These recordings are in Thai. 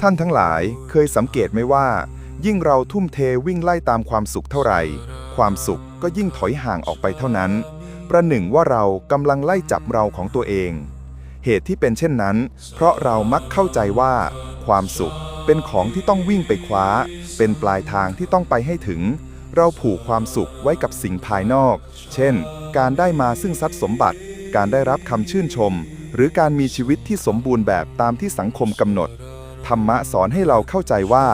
ท่านทั้งหลายเคยสังเกตไหมว่า ยิ่งเราทุ่มเทวิ่งไล่ตามความสุขเท่าไหร่ ความสุขก็ยิ่งถอยห่างออกไปเท่านั้น ประหนึ่งว่าเรากำลังไล่จับเราของตัวเอง เหตุที่เป็นเช่นนั้น เพราะเรามักเข้าใจว่า ความสุขเป็นของที่ต้องวิ่งไปคว้า เป็นปลายทางที่ต้องไปให้ถึง เราผูกความสุขไว้กับสิ่งภายนอก เช่น การได้มาซึ่งทรัพย์สมบัติ การได้รับคำชื่นชม หรือการมีชีวิตที่สมบูรณ์แบบตามที่สังคมกำหนด ธรรมะสอนให้เราเข้าใจว่า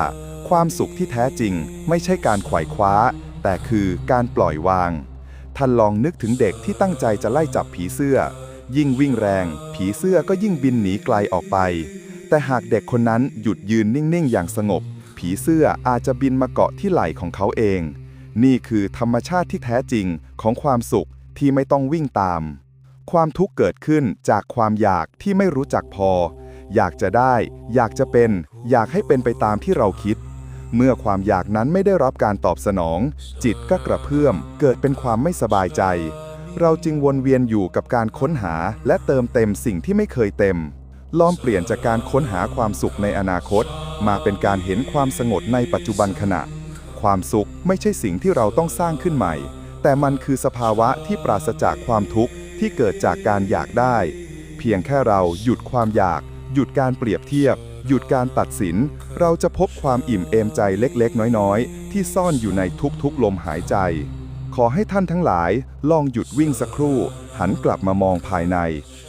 ความสุขที่แท้จริงไม่ใช่การไขว่คว้า แต่คือการปล่อยวาง ท่านลองนึกถึงเด็กที่ตั้งใจจะไล่จับผีเสื้อ ยิ่งวิ่งแรง ผีเสื้อก็ยิ่งบินหนีไกลออกไป แต่หากเด็กคนนั้นหยุดยืนนิ่ง ๆ อย่างสงบ ผีเสื้ออาจจะบินมาเกาะที่ไหล่ของเขาเอง นี่คือธรรมชาติที่แท้จริงของความสุขที่ไม่ต้องวิ่งตาม ความทุกข์เกิดขึ้นจากความอยากที่ไม่รู้จักพอ อยากจะได้ อยากจะเป็น อยากให้เป็นไปตามที่เราคิด เมื่อความอยากนั้นไม่ได้รับการตอบสนอง จิตก็กระเพื่อม เกิดเป็นความไม่สบายใจ เราจึงวนเวียนอยู่กับการค้นหาและเติมเต็มสิ่งที่ไม่เคยเต็ม ลองเปลี่ยนจากการค้นหาความสุขในอนาคต มาเป็นการเห็นความสงบในปัจจุบันขณะ ความสุขไม่ใช่สิ่งที่เราต้องสร้างขึ้นใหม่ แต่มันคือสภาวะที่ปราศจากความทุกข์ที่เกิดจากการอยากได้ เพียงแค่เราหยุดความอยาก หยุดการเปรียบเทียบ หยุดการตัดสิน เราจะพบความอิ่มเอมใจเล็กๆ น้อยๆ ที่ซ่อนอยู่ในทุกๆ ลมหายใจ ขอให้ท่านทั้งหลายลองหยุดวิ่งสักครู่ หันกลับมามองภายใน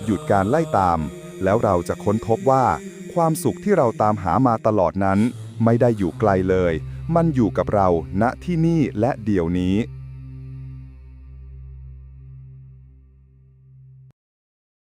หยุดการไล่ตาม แล้วเราจะค้นพบว่า ความสุขที่เราตามหามาตลอดนั้น ไม่ได้อยู่ไกลเลย มันอยู่กับเราณที่นี่และเดี๋ยวนี้